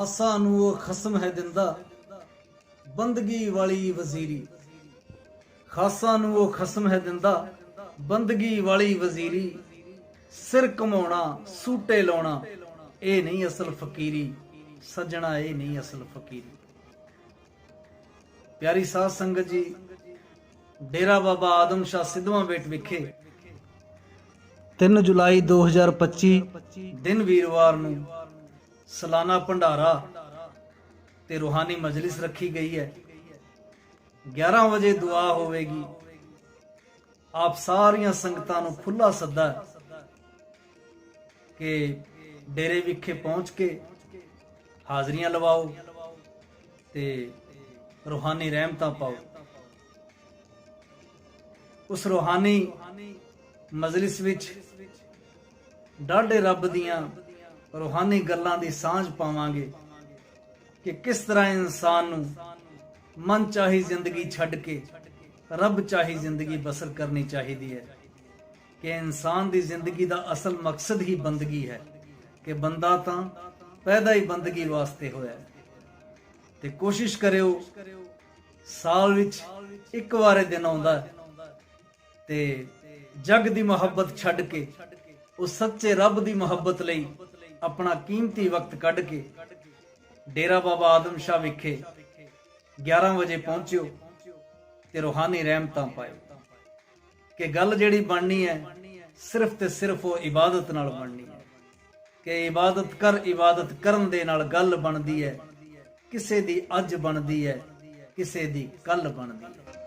ਖਾਸਾ ਨੂੰ ਉਹ ਖਸਮ ਹੈ ਦਿੰਦਾ, ਬੰਦਗੀ ਵਾਲੀ ਵਜ਼ੀਰੀ। ਖਾਸਾ ਨੂੰ ਉਹ ਖਸਮ ਹੈ ਦਿੰਦਾ, ਬੰਦਗੀ ਵਾਲੀ ਵਜ਼ੀਰੀ। ਸਿਰ ਕਮਾਉਣਾ, ਸੂਟੇ ਲਾਉਣਾ, ਇਹ ਨਹੀਂ ਅਸਲ ਫਕੀਰੀ, ਸੱਜਣਾ ਇਹ ਨਹੀਂ ਅਸਲ ਫਕੀਰੀ। ਪਿਆਰੀ ਸਾਧ ਸੰਗਤ ਜੀ, ਡੇਰਾ ਬਾਬਾ ਆਦਮ ਸ਼ਾਹ ਸਿੱਧਵਾਂ ਬੇਟ ਵਿਖੇ 3 ਜੁਲਾਈ 2025 ਦਿਨ ਵੀਰਵਾਰ ਨੂੰ ਸਾਲਾਨਾ ਭੰਡਾਰਾ ਤੇ ਰੂਹਾਨੀ ਮਜਲਿਸ ਰੱਖੀ ਗਈ ਹੈ। 11 ਵਜੇ ਦੁਆ ਹੋਵੇਗੀ। ਆਪ ਸਾਰੀਆਂ ਸੰਗਤਾਂ ਨੂੰ ਖੁੱਲਾ ਸੱਦਾ ਕਿ ਡੇਰੇ ਵਿਖੇ ਪਹੁੰਚ ਕੇ ਹਾਜ਼ਰੀਆਂ ਲਵਾਓ ਤੇ ਰੂਹਾਨੀ ਰਹਿਮਤਾਂ ਪਾਓ। ਉਸ ਰੂਹਾਨੀ ਮਜਲਿਸ ਵਿੱਚ ਡਾਢੇ ਰੱਬ ਦੀਆਂ ਰੋਹਾਨੀ ਗੱਲਾਂ ਦੀ ਸਾਂਝ ਪਾਵਾਂਗੇ ਕਿ ਕਿਸ ਤਰ੍ਹਾਂ ਇਨਸਾਨ ਨੂੰ ਮਨ ਚਾਹੀ ਜ਼ਿੰਦਗੀ ਛੱਡ ਕੇ ਰੱਬ ਚਾਹੀ ਜ਼ਿੰਦਗੀ ਬਸਰ ਕਰਨੀ ਚਾਹੀਦੀ ਹੈ। ਕਿ ਇਨਸਾਨ ਦੀ ਜ਼ਿੰਦਗੀ ਦਾ ਅਸਲ ਮਕਸਦ ਹੀ ਬੰਦਗੀ ਹੈ ਕਿ ਬੰਦਾ ਤਾਂ ਪੈਦਾ ਹੀ ਬੰਦਗੀ ਵਾਸਤੇ ਹੋਇਆ ਹੈ। ਤੇ ਕੋਸ਼ਿਸ਼ ਕਰਿਓ, ਸਾਲ ਵਿੱਚ ਇੱਕ ਵਾਰੇ ਦਿਨ ਆਉਂਦਾ ਤੇ ਜਗ ਦੀ ਮੁਹੱਬਤ ਛੱਡ ਕੇ, ਉਹ ਸੱਚੇ ਰੱਬ ਦੀ ਮੁਹੱਬਤ ਲਈ ਆਪਣਾ ਕੀਮਤੀ ਵਕਤ ਕੱਢ ਕੇ ਡੇਰਾ ਬਾਬਾ ਆਦਮ ਸ਼ਾਹ ਵਿਖੇ 11 ਵਜੇ ਪਹੁੰਚਿਓ ਤੇ ਰੂਹਾਨੀ ਰਹਿਮਤਾਂ ਪਾਇਓ। ਕਿ ਗੱਲ ਜਿਹੜੀ ਬਣਨੀ ਹੈ, ਸਿਰਫ ਤੇ ਸਿਰਫ ਉਹ ਇਬਾਦਤ ਨਾਲ ਬਣਨੀ ਹੈ। ਕਿ ਇਬਾਦਤ ਕਰ, ਇਬਾਦਤ ਕਰਨ ਦੇ ਨਾਲ ਗੱਲ ਬਣਦੀ ਹੈ, ਕਿਸੇ ਦੀ ਅੱਜ ਬਣਦੀ ਹੈ, ਕਿਸੇ ਦੀ ਕੱਲ ਬਣਦੀ ਹੈ।